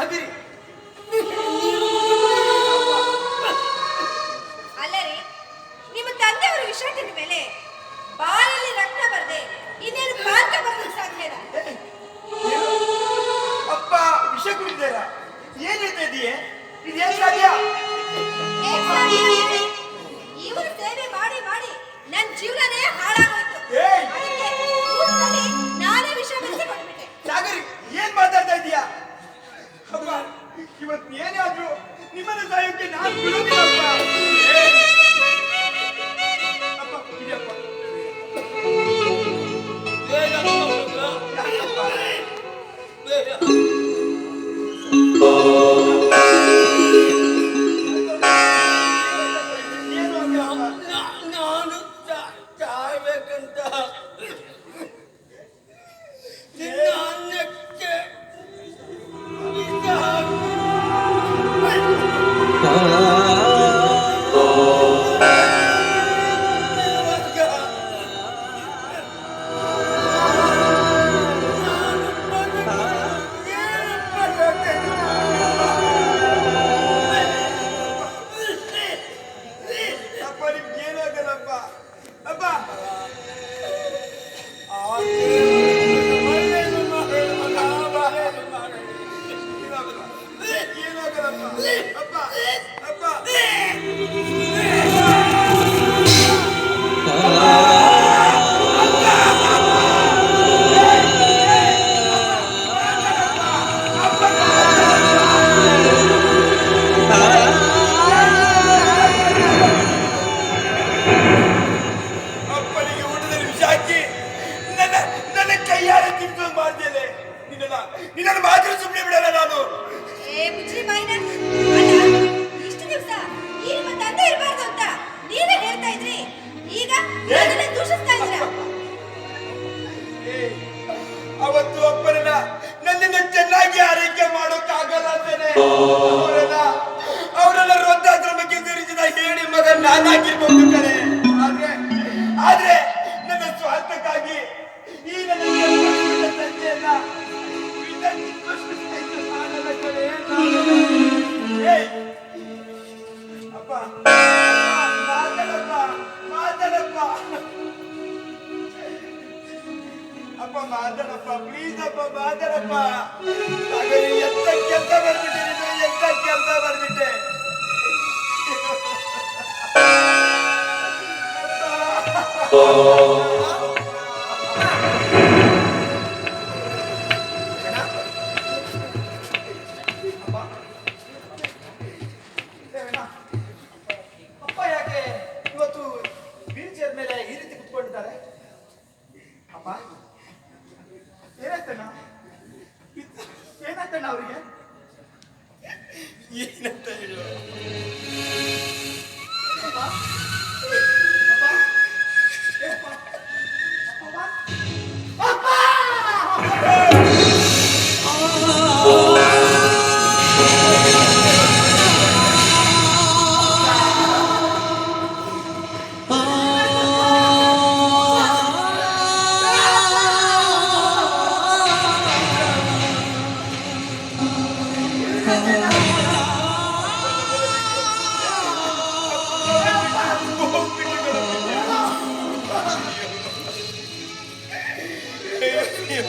ಸಾಗರಿ ಅಲ್ಲರಿ ನಿಮ್ಮ ತಂದೆಯವರು ವಿಷ ತಿಂದ ಮೇಲೆ ಬಾಲಲ್ಲಿ ರಕ್ತ ಬರದೆ ಇನ್ನೇನು ಪಾತ್ರ ಬರಲು ಸಾಧ್ಯ ಅಪ್ಪ ವಿಷ ಕುಡಿದಾರ ಏನಿದೆ ಇದೆಯೇ ಇದೇನು ಸಾಧ್ಯ? ಇವರು ಸೇವೆ ಮಾಡಿ ಮಾಡಿ ನನ್ನ ಜೀವನನೇ ಹಾಳಾಗೋಯ್ತು! ಅದಕ್ಕೆ ಊಟದಲ್ಲಿ ನಾನೇ ವಿಷ ಬೆರೆಸಿ ಕೊಟ್ಬಿಟ್ಟೆ. ಸಾಗರಿ ಏನ್ ಮಾತಾಡ್ತಾ ಇದೀಯಾ ಇವತ್ ಏನೇ ಆದ್ರೂ ನಿಮ್ಮನ್ನ ಸಹಾಯಕ್ಕೆ ನಾನು ಬಿಡೋದಿಲ್ಲಪ್ಪ! ಅಪ್ಪ ಇದೆಯಪ್ಪ ಯಾಕಪ್ಪ? ನಿನ್ನ ನಿನ್ನನ್ನು ಮಾತ್ರ ಸುಮ್ಮನೆ ಬಿಡಲ್ಲ ನಾನು. ಏ ಮುಚ್ಚ್ರಿ ಬಾಯಿನ ಅಲ್ಲ ಇಷ್ಟು ದಿವಸ ಈ ನಿಮ್ಮ ತಂದೆ ಇರಬಾರ್ದು ಅಂತ ನೀವೇ ಹೇಳ್ತಾ ಇದ್ರಿ. ಈಗ ನನ್ನನ್ನೇ ದೂಷಿಸ್ತಾ ಇದ್ದೀರಾ? ಏ, ಅವತ್ತು ಅಪ್ಪನನ್ನ ನನ್ನಿಂದ ಚೆನ್ನಾಗಿ ಆರೈಕೆ ಮಾಡೋಕ್ಕಾಗಲ್ಲ ಅಂತಾನೆ. ಅವರೆಲ್ಲ ಅವರನ್ನ ವೃದ್ಧಾಶ್ರಮಕ್ಕೆ ಸೇರಿಸಿದ ಹೇಳಿ ಮಗ ನಾನಾಗಿರ್ಬೋದು ಕಣೆ ಮಾತಾಡಪ್ಪ ಪ್ಲೀಸ್ ಅಪ್ಪ ಮಾತಾಡಪ್ಪ ಹಾಗಾಗಿ ಎಂತ ಕೆಲಸ ಬರ್ಬಿಟ್ಟೆ ನೀನು ಎಂತ ಕೆಲಸ ಬರ್ಬಿಟ್ಟೆ ಅಪ್ಪ ಏನಾಯ್ತಣ್ಣ ಅವರಿಗೆ? ಏನಂತ ಹೇಳು?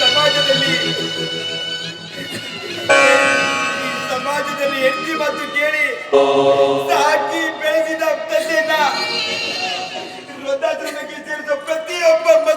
ಸಮಾಜದಲ್ಲಿ ಈ ಸಮಾಜದಲ್ಲಿ ಹೆಂಡತಿ ಮಾತು ಕೇಳಿ ಸಾಕಿ ಬೆಳೆಸಿದ ತಂದೆಯನ್ನ ವೃದ್ಧಾಶ್ರಮಕ್ಕೆ ಕೊಡು. ಈ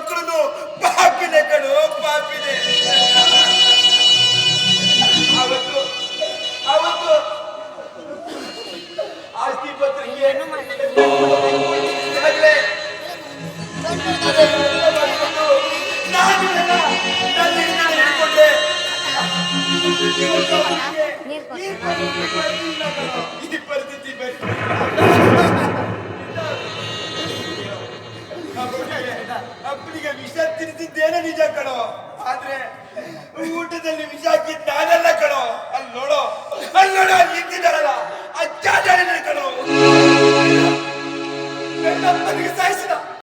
ವಿಷ ತಿನ್ನಿದ್ದೇನೆ ನಿಜ ಕಣೋ ಆದ್ರೆ ಊಟದಲ್ಲಿ ವಿಷ ಹಾಕಿದ್ ಕಣೋ ಅಲ್ಲಿ ನೋಡೋ ಅಲ್ಲಿ ಅಲ್ಲಿ ಸಾಯಿಸಿ